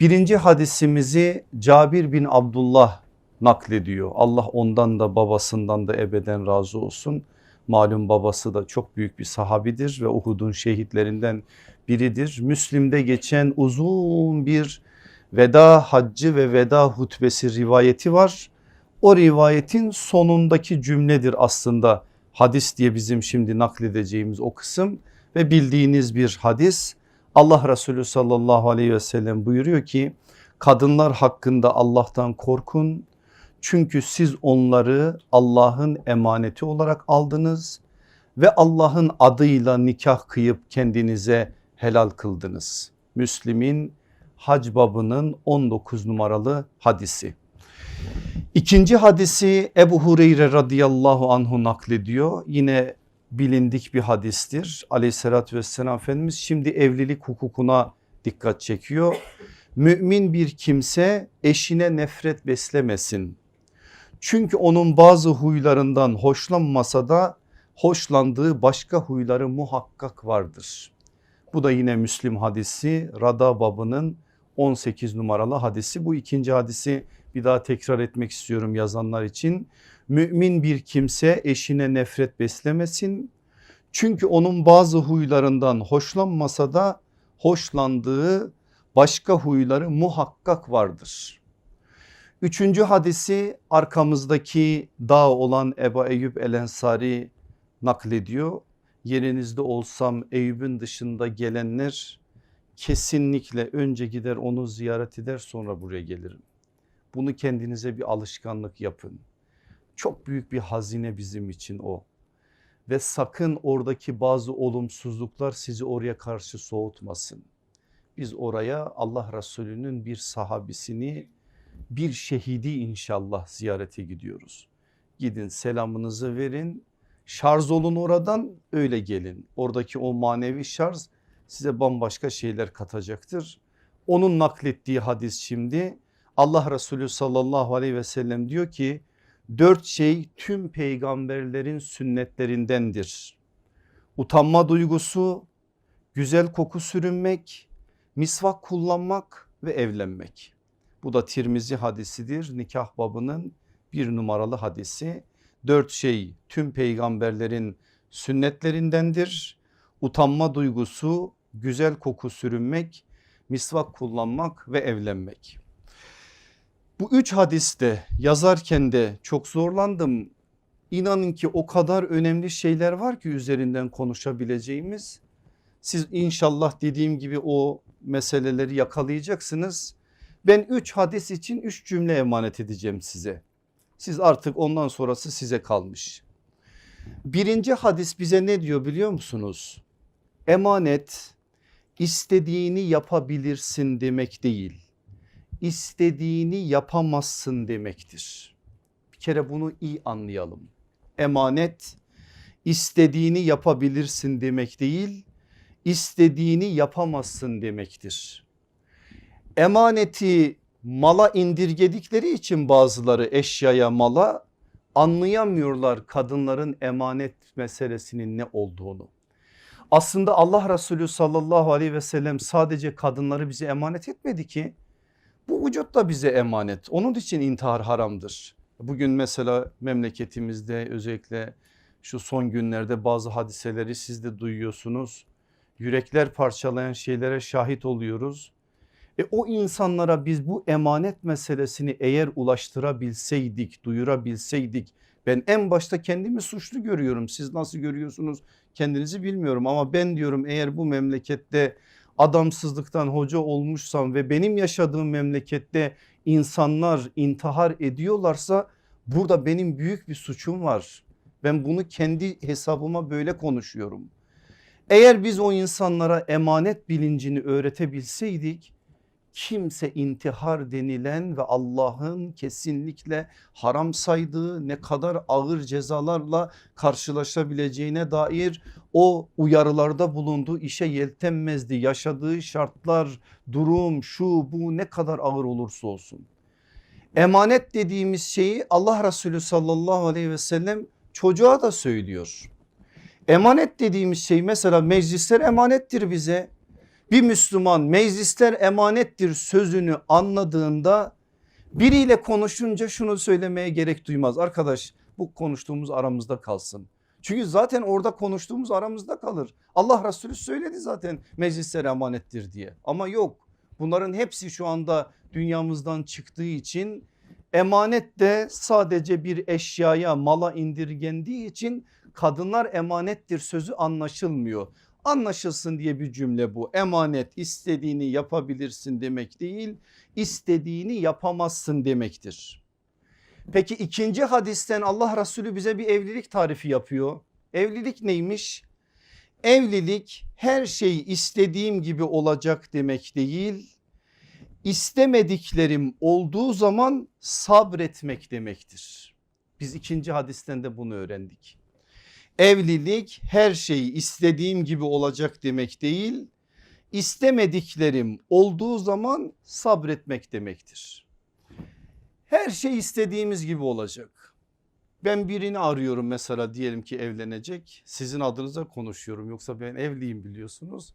Birinci hadisimizi Cabir bin Abdullah naklediyor. Allah ondan da babasından da ebeden razı olsun. Malum babası da çok büyük bir sahabidir ve Uhud'un şehitlerinden biridir. Müslim'de geçen uzun bir veda haccı ve veda hutbesi rivayeti var. O rivayetin sonundaki cümledir aslında hadis diye bizim şimdi nakledeceğimiz o kısım ve bildiğiniz bir hadis. Allah Resulü sallallahu aleyhi ve sellem buyuruyor ki kadınlar hakkında Allah'tan korkun çünkü siz onları Allah'ın emaneti olarak aldınız ve Allah'ın adıyla nikah kıyıp kendinize helal kıldınız. Müslim'in hac babının 19 numaralı hadisi. İkinci hadisi Ebu Hureyre radıyallahu anhu naklediyor. Yine bilindik bir hadistir. Aleyhissalatü vesselam Efendimiz şimdi evlilik hukukuna dikkat çekiyor. Mümin bir kimse eşine nefret beslemesin. Çünkü onun bazı huylarından hoşlanmasa da hoşlandığı başka huyları muhakkak vardır. Bu da yine Müslim hadisi Rada babının 18 numaralı hadisi. Bu ikinci hadisi bir daha tekrar etmek istiyorum yazanlar için. Mümin bir kimse eşine nefret beslemesin. Çünkü onun bazı huylarından hoşlanmasa da hoşlandığı başka huyları muhakkak vardır. Üçüncü hadisi arkamızdaki dağ olan Ebu Eyyub El Ensari naklediyor. Yerinizde olsam Eyüp'ün dışında gelenler kesinlikle önce gider onu ziyaret eder sonra buraya gelirim. Bunu kendinize bir alışkanlık yapın. Çok büyük bir hazine bizim için o. Ve sakın oradaki bazı olumsuzluklar sizi oraya karşı soğutmasın. Biz oraya Allah Resulü'nün bir sahabisini bir şehidi inşallah ziyarete gidiyoruz. Gidin selamınızı verin şarj olun oradan öyle gelin. Oradaki o manevi şarj size bambaşka şeyler katacaktır. Onun naklettiği hadis şimdi Allah Resulü sallallahu aleyhi ve sellem diyor ki dört şey tüm peygamberlerin sünnetlerindendir. Utanma duygusu, güzel koku sürünmek, misvak kullanmak ve evlenmek. Bu da Tirmizi hadisidir nikah babının bir numaralı hadisi. Dört şey tüm peygamberlerin sünnetlerindendir. Utanma duygusu, güzel koku sürünmek, misvak kullanmak ve evlenmek. Bu üç hadiste yazarken de çok zorlandım. İnanın ki o kadar önemli şeyler var ki üzerinden konuşabileceğimiz. Siz inşallah dediğim gibi o meseleleri yakalayacaksınız. Ben üç hadis için üç cümle emanet edeceğim size. Siz artık ondan sonrası size kalmış. Birinci hadis bize ne diyor biliyor musunuz? Emanet istediğini yapabilirsin demek değil. İstediğini yapamazsın demektir. Bir kere bunu iyi anlayalım. Emanet istediğini yapabilirsin demek değil, istediğini yapamazsın demektir. Emaneti mala indirgedikleri için bazıları eşyaya mala anlayamıyorlar kadınların emanet meselesinin ne olduğunu. Aslında Allah Resulü sallallahu aleyhi ve sellem sadece kadınları bize emanet etmedi ki. Bu vücut da bize emanet. Onun için intihar haramdır. Bugün mesela memleketimizde özellikle şu son günlerde bazı hadiseleri siz de duyuyorsunuz. Yürekler parçalayan şeylere şahit oluyoruz. E o insanlara biz bu emanet meselesini eğer ulaştırabilseydik, duyurabilseydik ben en başta kendimi suçlu görüyorum. Siz nasıl görüyorsunuz kendinizi bilmiyorum ama ben diyorum eğer bu memlekette adamsızlıktan hoca olmuşsam ve benim yaşadığım memlekette insanlar intihar ediyorlarsa burada benim büyük bir suçum var. Ben bunu kendi hesabıma böyle konuşuyorum. Eğer biz o insanlara emanet bilincini öğretebilseydik kimse intihar denilen ve Allah'ın kesinlikle haram saydığı ne kadar ağır cezalarla karşılaşabileceğine dair o uyarılarda bulunduğu işe yeltenmezdi. Yaşadığı şartlar, durum, şu bu ne kadar ağır olursa olsun. Emanet dediğimiz şeyi Allah Resulü sallallahu aleyhi ve sellem çocuğa da söylüyor. Emanet dediğimiz şey mesela meclisler emanettir bize. Bir Müslüman meclisler emanettir sözünü anladığında biriyle konuşunca şunu söylemeye gerek duymaz. Arkadaş bu konuştuğumuz aramızda kalsın. Çünkü zaten orada konuştuğumuz aramızda kalır. Allah Resulü söyledi zaten meclisler emanettir diye. Ama yok bunların hepsi şu anda dünyamızdan çıktığı için emanet de sadece bir eşyaya mala indirgendiği için kadınlar emanettir sözü anlaşılmıyor. Anlaşılsın diye bir cümle bu. Emanet istediğini yapabilirsin demek değil, istediğini yapamazsın demektir. Peki ikinci hadisten Allah Resulü bize bir evlilik tarifi yapıyor. Evlilik neymiş? Evlilik her şey istediğim gibi olacak demek değil. İstemediklerim olduğu zaman sabretmek demektir. Biz ikinci hadisten de bunu öğrendik. Evlilik her şey istediğim gibi olacak demek değil. İstemediklerim olduğu zaman sabretmek demektir. Her şey istediğimiz gibi olacak. Ben birini arıyorum mesela diyelim ki evlenecek. Sizin adınıza konuşuyorum yoksa ben evliyim biliyorsunuz.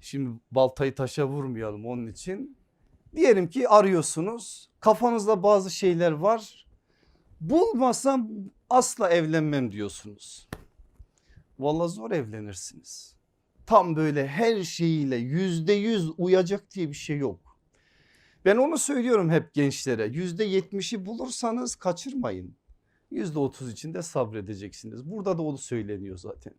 Şimdi baltayı taşa vurmayalım onun için. Diyelim ki arıyorsunuz kafanızda bazı şeyler var. Bulmasam asla evlenmem diyorsunuz. Vallahi zor evlenirsiniz. Tam böyle her şeyiyle yüzde yüz uyacak diye bir şey yok. Ben onu söylüyorum hep gençlere yüzde yetmişi bulursanız kaçırmayın. Yüzde otuz için de sabredeceksiniz. Burada da onu söyleniyor zaten.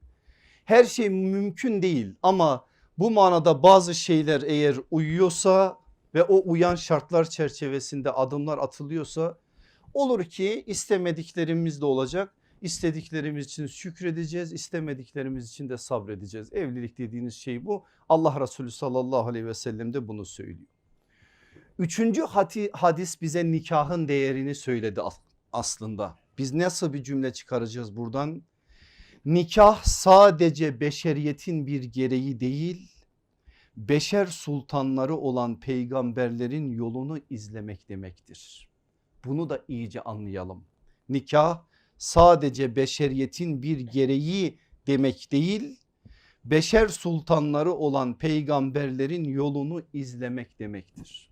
Her şey mümkün değil ama bu manada bazı şeyler eğer uyuyorsa ve o uyan şartlar çerçevesinde adımlar atılıyorsa olur ki istemediklerimiz de olacak. İstediklerimiz için şükredeceğiz, istemediklerimiz için de sabredeceğiz. Evlilik dediğiniz şey bu. Allah Resulü sallallahu aleyhi ve sellem de bunu söylüyor. Üçüncü hadis bize nikahın değerini söyledi aslında. Biz nasıl bir cümle çıkaracağız buradan? Nikah sadece beşeriyetin bir gereği değil, beşer sultanları olan peygamberlerin yolunu izlemek demektir. Bunu da iyice anlayalım. Nikah sadece beşeriyetin bir gereği demek değil, beşer sultanları olan peygamberlerin yolunu izlemek demektir.